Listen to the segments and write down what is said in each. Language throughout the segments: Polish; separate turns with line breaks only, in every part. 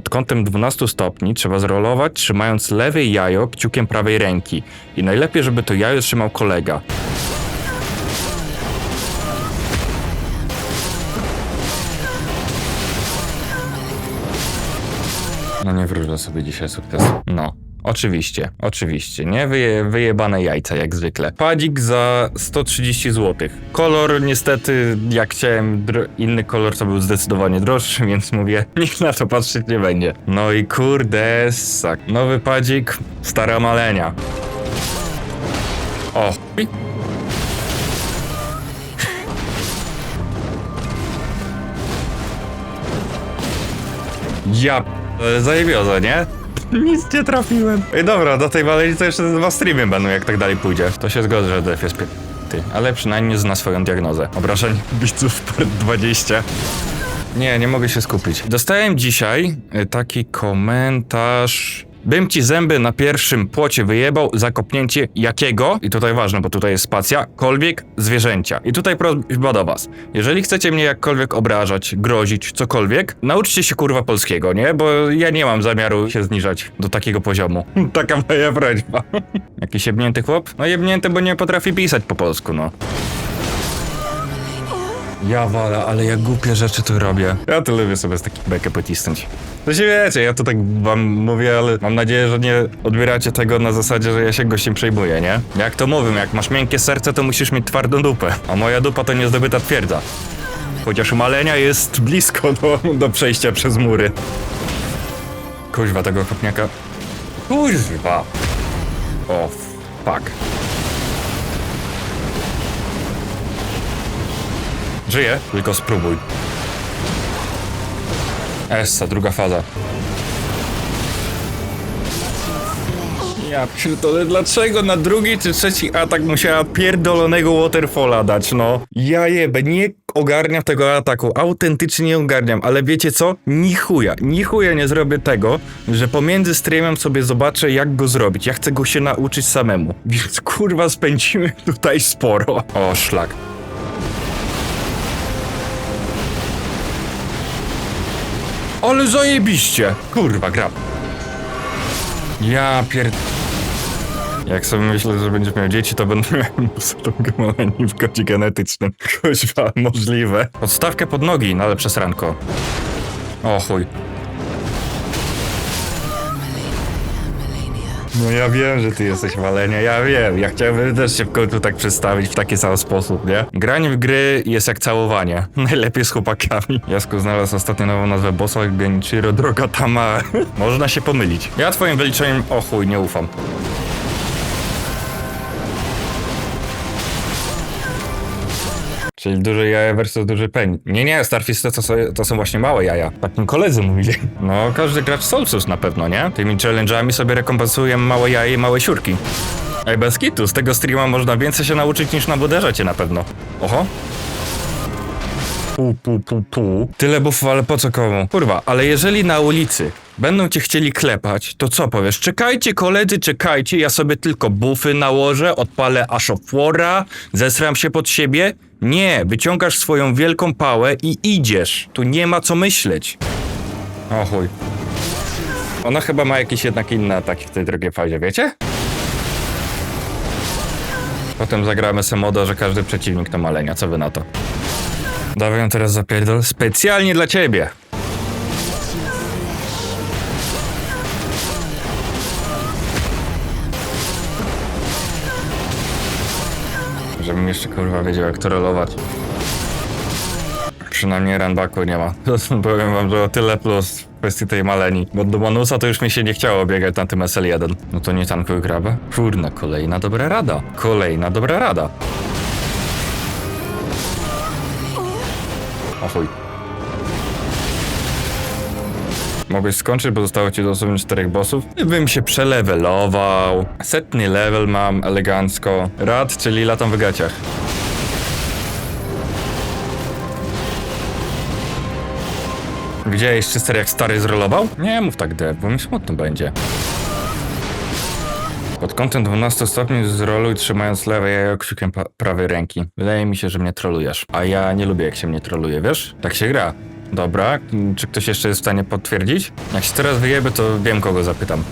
Pod kątem 12 stopni trzeba zrolować, trzymając lewe jajo kciukiem prawej ręki. I najlepiej, żeby to jajo trzymał kolega. No nie wróżę sobie dzisiaj sukcesu. No. Oczywiście, oczywiście. Nie Wyje, wyjebane jajca jak zwykle. Padzik za 130 zł. Kolor niestety, jak chciałem inny kolor, to był zdecydowanie droższy, więc mówię, nikt na to patrzeć nie będzie. No i kurde, sak. Nowy padzik, stara malenia. O. Ja zajebioza, nie? Nic nie trafiłem. Ej, dobra, do tej maleni to jeszcze dwa streamy będą, jak tak dalej pójdzie. To się zgodzę, że def jest pie... Ty, ale przynajmniej zna swoją diagnozę. Obrażeń widzów part 20. Nie, nie mogę się skupić. Dostałem dzisiaj y, taki komentarz. Bym ci zęby na pierwszym płocie wyjebał za kopnięcie jakiego, i tutaj ważne, bo tutaj jest spacja, kolwiek zwierzęcia. I tutaj prośba do was. Jeżeli chcecie mnie jakkolwiek obrażać, grozić, cokolwiek, nauczcie się kurwa polskiego, nie? Bo ja nie mam zamiaru się zniżać do takiego poziomu. Taka moja prośba. Jakiś jebnięty chłop? No jebnięty, bo nie potrafi pisać po polsku, no. Ja wala, ale ja głupie rzeczy tu robię. Ja to lubię sobie z takich bekę pocisnąć. To się wiecie, ja to tak wam mówię, ale mam nadzieję, że nie odbieracie tego na zasadzie, że ja się gościem przejmuję, nie? Jak to mówię, jak masz miękkie serce, to musisz mieć twardą dupę. A moja dupa to niezdobyta twierdza. Chociaż malenia jest blisko do, do przejścia przez mury. Kuźwa tego kopniaka. Kuźwa! O, fuck. Żyje, tylko spróbuj. Essa, druga faza. Ja pierdolę, dlaczego na drugi czy trzeci atak musiała pierdolonego waterfalla dać, no? Ja jebę, nie ogarniam tego ataku, autentycznie nie ogarniam, ale wiecie co? Ni chuja, ni chuja nie zrobię tego, że pomiędzy streamem sobie zobaczę jak go zrobić. Ja chcę go się nauczyć samemu. Więc kurwa spędzimy tutaj sporo. O, szlak. Ale zajebiście! Kurwa, grab. Ja pierd... Jak sobie myślę, że będziesz miał dzieci, to będę miał gemaleni w kodzie genetycznym. Kuźwa, możliwe. Podstawkę pod nogi na lepsze sranko. O chuj. No ja wiem, że ty jesteś walenia, ja wiem. Ja chciałbym też się w końcu tak przedstawić w taki sam sposób, nie? Granie w gry jest jak całowanie. Najlepiej z chłopakami. Jasku znalazł ostatnio nową nazwę bossa Genichiro Droga Tama. Można się pomylić. Ja twoim wyliczeniem, o chuj, nie ufam. Czyli duże jaja versus duży peń. Nie, nie, Starfisty to, są- to są właśnie małe jaja. Tak mi koledzy mówili. No, każdy gracz Soulsus na pewno, nie? Tymi challenge'ami sobie rekompensuje małe jaja i małe siurki. Ej, bez kitu, z tego streama można więcej się nauczyć niż na buderzecie na pewno. Oho. Pu, pu, pu, pu. Tyle buffów, ale po co komu? Kurwa, ale jeżeli na ulicy będą cię chcieli klepać, to co powiesz? Czekajcie koledzy, czekajcie, ja sobie tylko buffy nałożę, odpalę Ashofora, zesram się pod siebie? Nie, wyciągasz swoją wielką pałę i idziesz. Tu nie ma co myśleć. O chuj. Ona chyba ma jakieś jednak inne ataki w tej drugiej fazie, wiecie? Potem zagramy se modo, że każdy przeciwnik to malenia. Co wy na to? Dawaj ją teraz zapierdol. Specjalnie dla ciebie. Żebym jeszcze kurwa wiedział jak to rolować. Przynajmniej runbacku nie ma. Powiem wam, że o tyle plus w kwestii tej maleni. Bo do bonusa to już mi się nie chciało biegać na tym SL1. No to nie tankuj grabę? Kurna, kolejna dobra rada. Kolejna dobra rada. O chuj. Mogłeś skończyć, bo zostało ci dosłownie czterech bossów. Bym się przelewelował. Setny level mam elegancko. Rad, czyli latam w gaciach. Widziałeś czyster jak stary zrolował? Nie mów tak dev, bo mi smutno będzie. Pod kątem 12 stopni zroluj trzymając lewe jajo kciukiem pa- prawej ręki. Wydaje mi się, że mnie trolujesz. A ja nie lubię jak się mnie troluje, wiesz? Tak się gra. Dobra, czy ktoś jeszcze jest w stanie potwierdzić? Jak się teraz wyjebie, to wiem kogo zapytam.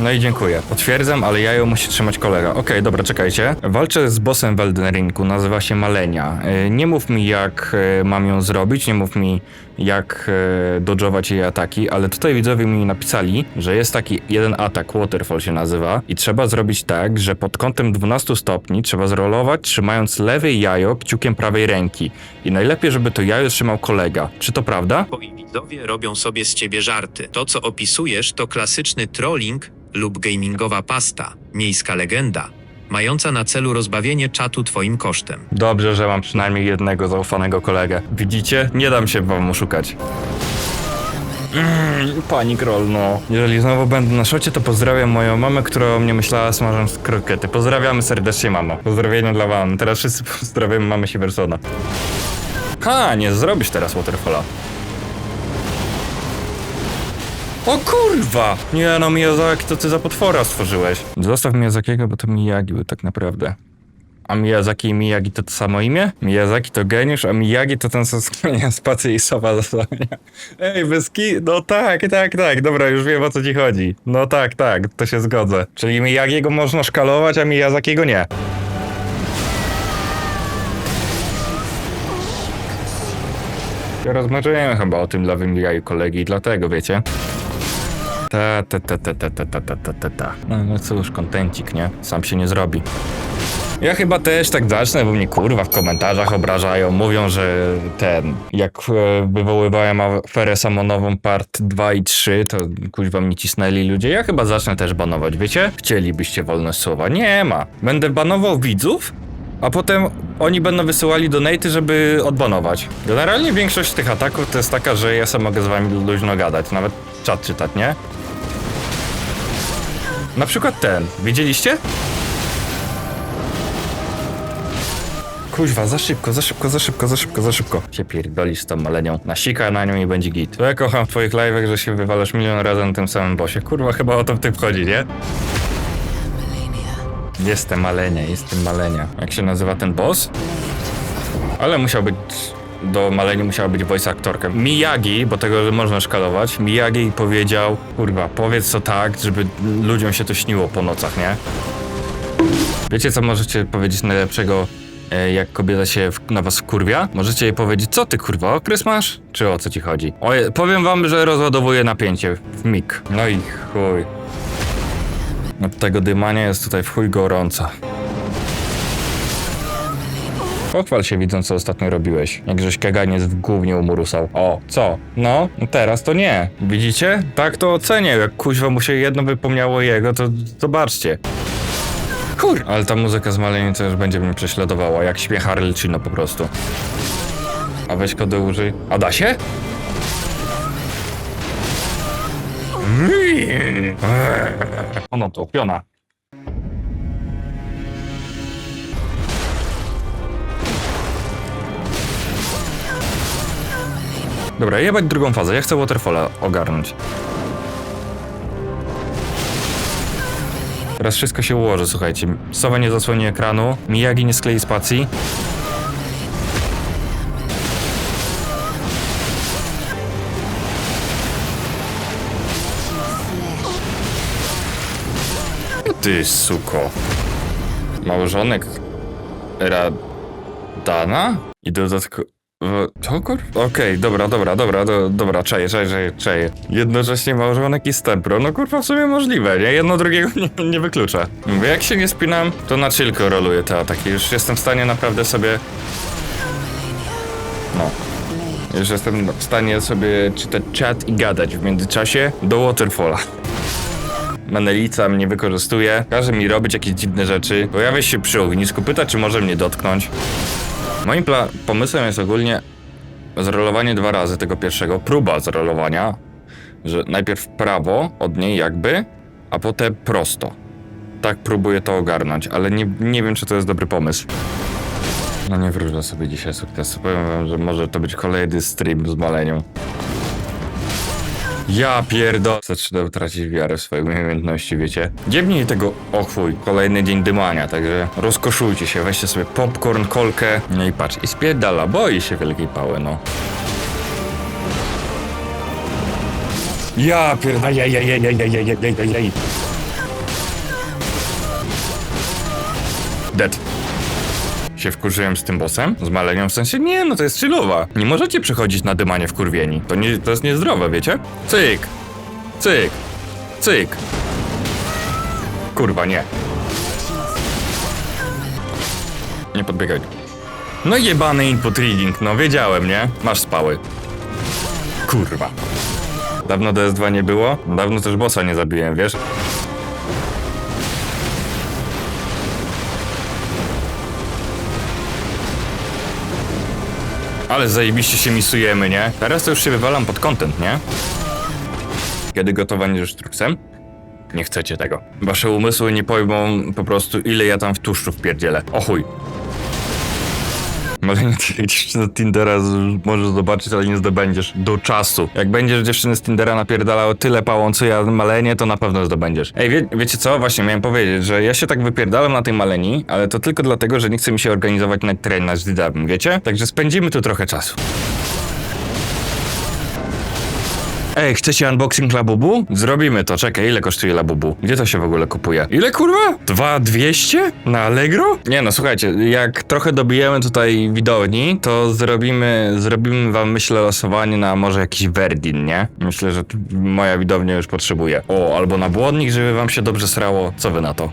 No i dziękuję. Potwierdzam, ale jajo musi trzymać kolega. Okej, dobra, czekajcie. Walczę z bossem w Elden Ringu, nazywa się Malenia. E, Nie mów mi, jak e, mam ją zrobić, nie mów mi, jak e, dodżować jej ataki, ale tutaj widzowie mi napisali, że jest taki jeden atak, Waterfall się nazywa, i trzeba zrobić tak, że pod kątem 12 stopni trzeba zrolować, trzymając lewe jajo kciukiem prawej ręki. I najlepiej, żeby to jajo trzymał kolega. Czy to prawda?
Twoi widzowie robią sobie z ciebie żarty. To, co opisujesz, to klasyczny trolling lub gamingowa pasta, miejska legenda, mająca na celu rozbawienie czatu twoim kosztem.
Dobrze, że mam przynajmniej jednego zaufanego kolegę. Widzicie? Nie dam się wam oszukać. Mm, pani Kroll, no. Jeżeli znowu będę na szocie, to pozdrawiam moją mamę, która o mnie myślała smażąc krokety. Pozdrawiamy serdecznie, mamo. Pozdrowienia dla wam. Teraz wszyscy pozdrawiamy mamę Siversona. Ha, nie zrobisz teraz Waterfalla. O kurwa! Nie no, Miyazaki, to ty za potwora stworzyłeś. Zostaw Miyazakiego, bo to Miyagi był tak naprawdę. A Miyazaki i Miyagi to to samo imię? Miyazaki to geniusz, a Miyagi to ten, co skłania spację i sowa zasłania. Ej, bez ki... No tak, tak, tak, dobra, już wiem o co ci chodzi. No tak, tak, to się zgodzę. Czyli Miyagiego można szkalować, a Miyazakiego nie. Rozmawiałem chyba o tym lewym jaju kolegi, dlatego wiecie. Ta, ta, ta, ta, ta, ta, ta, ta, ta, ta, ta. No, no cóż, kontencik, nie? Sam się nie zrobi. Ja chyba też tak zacznę, bo mnie kurwa w komentarzach obrażają. Mówią, że ten, jak e, wywoływałem aferę samonową part 2 i 3, to kuźwa mnie cisnęli ludzie. Ja chyba zacznę też banować, wiecie? Chcielibyście wolność słowa. Nie ma. Będę banował widzów, a potem oni będą wysyłali donaty, żeby odbanować. Generalnie większość tych ataków to jest taka, że ja sam mogę z wami luźno gadać, nawet czat czytać, nie? Na przykład ten. Widzieliście? Kuźwa, za szybko, za szybko, za szybko, za szybko, za szybko. Się pierdolisz z tą malenią. Nasika na nią i będzie git. To ja kocham w twoich live'ach, że się wywalasz milion razy na tym samym bosie. Kurwa, chyba o to w tym wchodzi, nie? Jestem malenia, jestem malenia. Jak się nazywa ten boss? Ale musiał być... Do maleni musiała być voice aktorka. Miyagi, bo tego można szkalować, Miyagi powiedział, kurwa, powiedz to tak, żeby ludziom się to śniło po nocach, nie? Wiecie, co możecie powiedzieć najlepszego, e, jak kobieta się na was wkurwia? Możecie jej powiedzieć, co ty kurwa, okres masz? Czy o co ci chodzi? Oje, powiem wam, że rozładowuje napięcie w mig. No i chuj. Od tego dymania jest tutaj w chuj gorąco. Pochwal się widząc, co ostatnio robiłeś. Jak żeś kaganiec w głównie umurusał. O, co? No, teraz to nie. Widzicie? Tak to ocenię. Jak kuźwa mu się jedno wypomniało jego, to zobaczcie. Kur... Ale ta muzyka z Maleni to już będzie mnie prześladowała, jak śpiewa Harlcino po prostu. A weź kody użyj. A da się? Ono to, piona. Dobra, jebać drugą fazę. Ja chcę Waterfalla ogarnąć. Teraz wszystko się ułoży, słuchajcie. Sowa nie zasłoni ekranu, Miyagi nie sklei spacji. Ty, suko. Małżonek Radana? I dodatkowo... To kur... Okej, dobra, dobra, dobra, do, dobra, czaję, czaję, czaję. Jednocześnie małżonek i stempro, no kurwa w sumie możliwe, nie? Jedno drugiego nie, nie wyklucza. Mówię, jak się nie spinam, to na chillko roluję te ataki. Już jestem w stanie naprawdę sobie... No. Już jestem w stanie sobie czytać czat i gadać w międzyczasie do Waterfalla. Menelica mnie wykorzystuje, każe mi robić jakieś dziwne rzeczy, pojawia się przy ognisku, pyta czy może mnie dotknąć. Moim pomysłem jest ogólnie zrolowanie dwa razy tego pierwszego, próba zrolowania, że najpierw prawo od niej jakby, a potem prosto. Tak próbuję to ogarnąć, ale nie, nie wiem czy to jest dobry pomysł. No nie wróżę sobie dzisiaj sukcesu, powiem wam, że może to być kolejny stream z malenią. Ja pierdo... Zaczynam tracić wiarę w swoje umiejętności, wiecie? Dziemniej tego ochwój. Kolejny dzień dymania, także rozkoszujcie się, weźcie sobie popcorn, kolkę. No i patrz, i spierdala, boi się wielkiej pały, no. Ja pierdolę. Ajajajajajajajajajaj. Się wkurzyłem z tym bossem? Z malenią w sensie? Nie, no to jest chillowa. Nie możecie przechodzić na dymanie wkurwieni. To, nie, to jest niezdrowe, wiecie? Cyk. Cyk. Cyk. Kurwa, nie. Nie podbiegaj. No jebany input reading, no wiedziałem, nie? Masz spały. Kurwa. Dawno DS2 nie było? Dawno też bossa nie zabiłem, wiesz? Ale zajebiście się misujemy, nie? Teraz to już się wywalam pod content, nie? Kiedy gotowanie ze sztruksem? Nie chcecie tego. Wasze umysły nie pojmą po prostu, ile ja tam w tłuszczu wpierdzielę. O chuj. Nie jak dziewczyny z Tindera z- możesz zobaczyć, ale nie zdobędziesz. Do czasu. Jak będziesz dziewczyny z Tindera napierdalał tyle pałą, co ja malenie, to na pewno zdobędziesz. Ej, wie, wiecie co? Właśnie miałem powiedzieć, że ja się tak wypierdalam na tej maleni, ale to tylko dlatego, że nie chce mi się organizować na tren na zdidabim, wiecie? Także spędzimy tu trochę czasu. Ej, chcecie unboxing Labubu? Zrobimy to, czekaj, ile kosztuje Labubu? Gdzie to się w ogóle kupuje? Ile kurwa? Dwa dwieście? Na Allegro? Nie no, słuchajcie, jak trochę dobijemy tutaj widowni, to zrobimy, zrobimy wam, myślę, losowanie na może jakiś Verdin, nie? Myślę, że moja widownia już potrzebuje. O, albo na błodnik, żeby wam się dobrze srało. Co wy na to?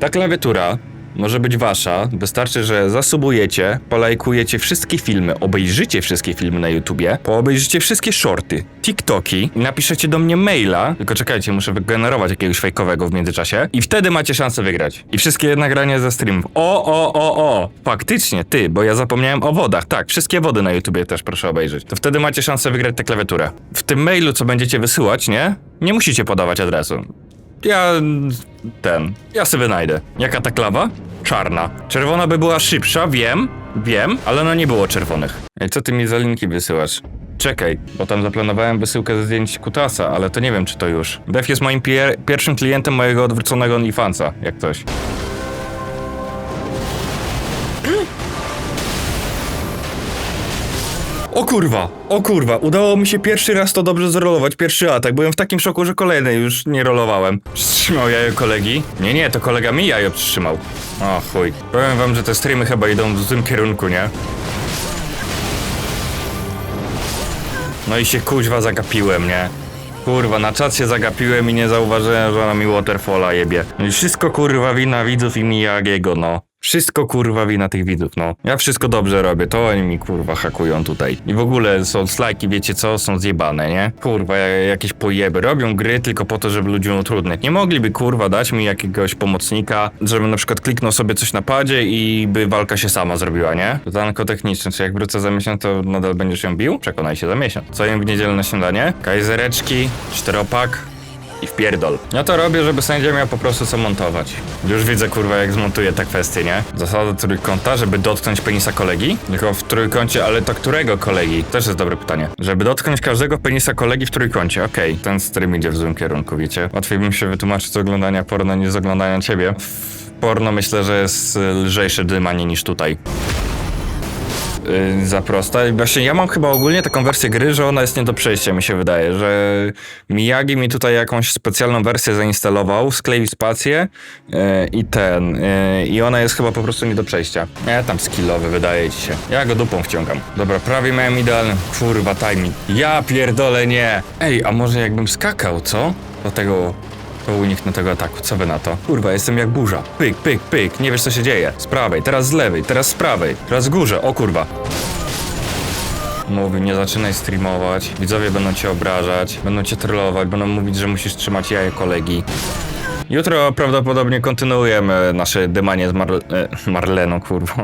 Ta klawiatura może być wasza. Wystarczy, że zasubujecie, polajkujecie wszystkie filmy, obejrzycie wszystkie filmy na YouTubie, poobejrzycie wszystkie shorty, TikToki napiszecie do mnie maila. Tylko czekajcie, muszę wygenerować jakiegoś fejkowego w międzyczasie. I wtedy macie szansę wygrać. I wszystkie nagrania ze streamów. O, o, o, o! Faktycznie, ty, bo ja zapomniałem o wodach. Tak, wszystkie wody na YouTubie też proszę obejrzeć. To wtedy macie szansę wygrać tę klawiaturę. W tym mailu, co będziecie wysyłać, nie? Nie musicie podawać adresu. Ja. ten. Ja sobie wynajdę. Jaka ta klawa? Czarna. Czerwona by była szybsza, wiem, wiem, ale no nie było czerwonych. Ej, co ty mi za linki wysyłasz? Czekaj, bo tam zaplanowałem wysyłkę ze zdjęć kutasa, ale to nie wiem, czy to już. Def jest moim pier- pierwszym klientem mojego odwróconego OnlyFansa, jak coś. O kurwa, o kurwa, udało mi się pierwszy raz to dobrze zrolować, pierwszy atak. Byłem w takim szoku, że kolejny już nie rolowałem. Przytrzymał jajo kolegi? Nie, nie, to kolega mi jajo przytrzymał. O chuj. Powiem wam, że te streamy chyba idą w tym kierunku, nie? No i się kuźwa zagapiłem, nie? Kurwa, na czat się zagapiłem i nie zauważyłem, że ona mi Waterfalla jebie. I wszystko kurwa wina widzów i Miyagiego, no. Wszystko kurwa wina tych widzów, no. Ja wszystko dobrze robię, to oni mi kurwa hakują tutaj. I w ogóle są slajki, wiecie co, są zjebane, nie? Kurwa, ja- jakieś pojeby. Robią gry tylko po to, żeby ludziom utrudniać. Nie mogliby kurwa dać mi jakiegoś pomocnika, żebym na przykład kliknął sobie coś na padzie i by walka się sama zrobiła, nie? Pytanko techniczne, czy jak wrócę za miesiąc, to nadal będziesz ją bił? Przekonaj się za miesiąc. Co jem w niedzielę na śniadanie? Kajzereczki, czteropak, i wpierdol. Ja to robię, żeby sędzia miał po prostu co montować. Już widzę, kurwa, jak zmontuję te kwestie, nie? Zasada trójkąta, żeby dotknąć penisa kolegi? Tylko w trójkącie, ale to którego kolegi? Też jest dobre pytanie. Żeby dotknąć każdego penisa kolegi w trójkącie, okej. Ten stream idzie w złym kierunku, wiecie? Łatwiej bym się wytłumaczyć z oglądania porno niż z oglądania ciebie. Porno myślę, że jest lżejsze dymanie niż tutaj yy, za prosta. Właśnie ja mam chyba ogólnie taką wersję gry, że ona jest nie do przejścia, mi się wydaje, że Miyagi mi tutaj jakąś specjalną wersję zainstalował, skleił spację yy, i ten, yy, i ona jest chyba po prostu nie do przejścia. Ja tam skillowy, wydaje ci się. Ja go dupą wciągam. Dobra, prawie miałem idealny, kurwa, timing. Ja pierdolę, nie. Ej, a może jakbym skakał, co? Do tego to uniknę tego ataku, co wy na to? Kurwa, jestem jak burza. Pyk, pyk, pyk, nie wiesz co się dzieje. Z prawej, teraz z lewej, teraz z prawej, teraz z górze, o kurwa. Mówi, nie zaczynaj streamować, widzowie będą cię obrażać, będą cię trollować, będą mówić, że musisz trzymać jaje kolegi. Jutro prawdopodobnie kontynuujemy nasze dymanie z Marle- e, Marleną, kurwa.